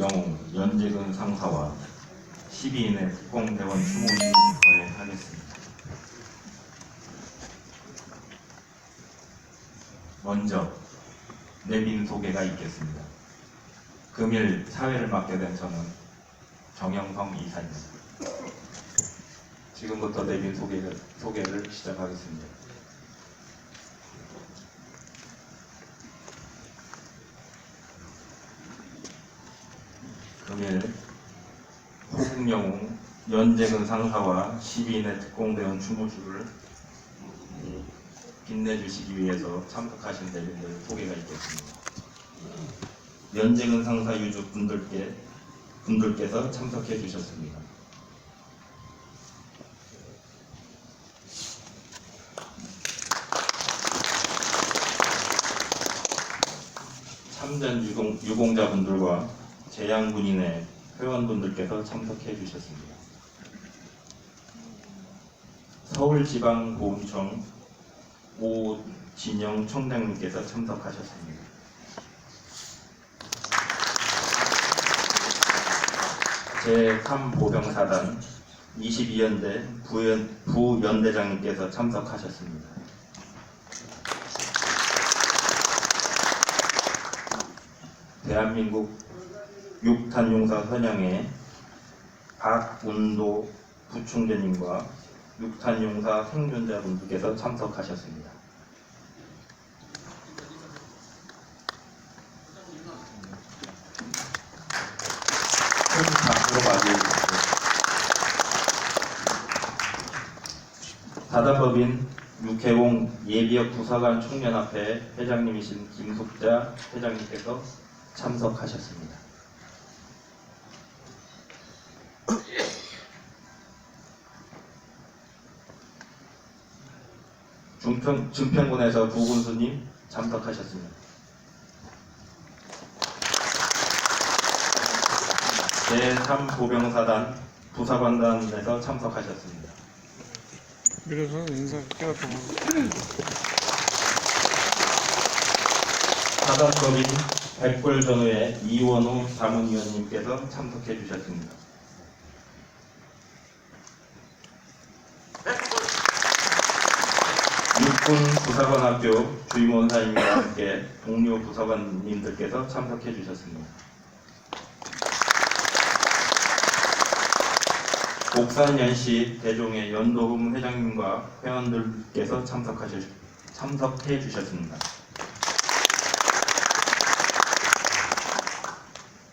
영웅 연재근 상사와 12인의 특공대원 추모를 거행하겠습니다. 먼저 내빈 소개가 있겠습니다. 금일 사회를 맡게 된 저는 정영성 이사입니다. 지금부터 내빈 소개를, 소개를 시작하겠습니다. 금일 호국영웅 연재근 상사와 12인의 특공대원 추모주를 빛내주시기 위해서 참석하신 대변들 소개가 있겠습니다. 연재근 상사 유족 분들께 분들께서 참석해 주셨습니다. 참전 유공, 유공자분들과 재양군인의 회원분들께서 참석해 주셨습니다. 서울지방보훈청 오진영 청장님께서 참석하셨습니다. 제3보병사단 22연대 부연, 부연대장님께서 참석하셨습니다. 대한민국 육탄용사 선영의 박운도 부총재님과 육탄용사 생존자분들께서 참석하셨습니다. 사단법인 육해공 예비역 부사관 총연합회 회장님이신 김숙자 회장님께서 참석하셨습니다. 중평, 증평군에서 부군수님 참석하셨습니다. 제3보병사단 부사관단에서 참석하셨습니다. 그래서 인사 깨웠다 사단법인 백골전후의 이원호 자문위원님께서 참석해 주셨습니다. 육군 부사관학교 주임원사님과 함께 동료 부사관님들께서 참석해 주셨습니다. 옥산연시 대종의 연도흠 회장님과 회원들께서 참석하셨, 참석해 주셨습니다.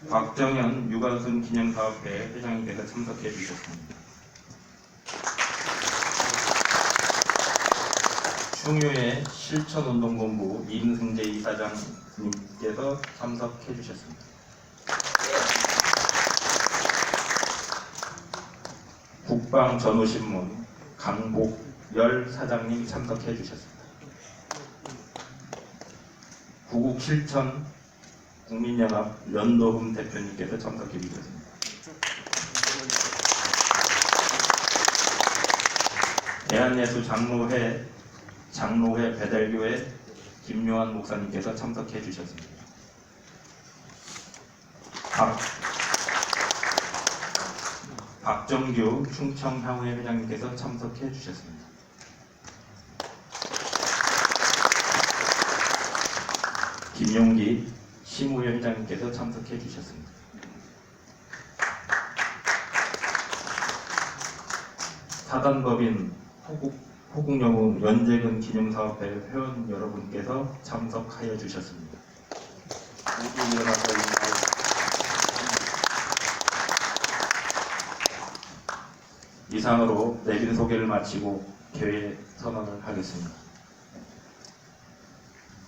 박정현 유관순 기념사업회 회장님께서 참석해 주셨습니다. 충유의 실천운동본부 임승재 이사장님께서 참석해 주셨습니다. 국방전후신문 강복열 사장님 참석해 주셨습니다. 구국 실천 국민연합 연도흠 대표님께서 참석해 주셨습니다. 대한예수 장로회 장로회 배달교회 김요한 목사님께서 참석해 주셨습니다. 박, 박정규 충청향회 회장님께서 참석해 주셨습니다. 김용기 심우회 회장님께서 참석해 주셨습니다. 사단법인 호국, 호국영웅 연재근 기념사업회 회원 여러분께서 참석하여 주셨습니다. 모두 일어나서. 이상으로 내빈 소개를 마치고 개회 선언을 하겠습니다.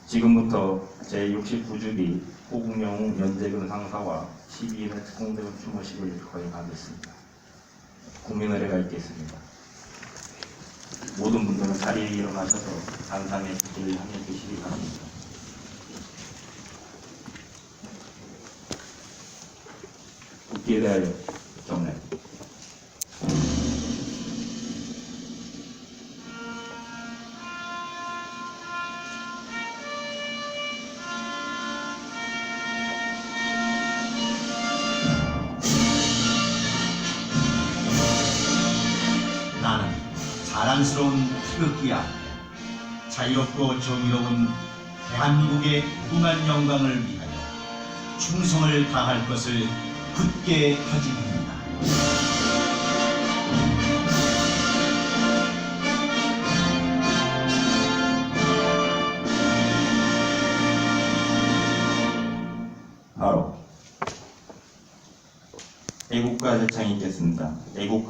지금부터 제69주기 호국영웅 연재근 상사와 12인의 특공대원 추모식을 거행하겠습니다. 국민의례가 있겠습니다. 모든 분들은 자리에 일어나셔서 단상의 길을 향해 주시기 바랍니다. 국기에 대하여 자랑스러운 태극기 앞에 자유롭고 정의로운 대한민국의 무궁한 영광을 위하여 충성을 다할 것을 굳게 다짐합니다. 바로 애국가 대창이 있겠습니다. 애국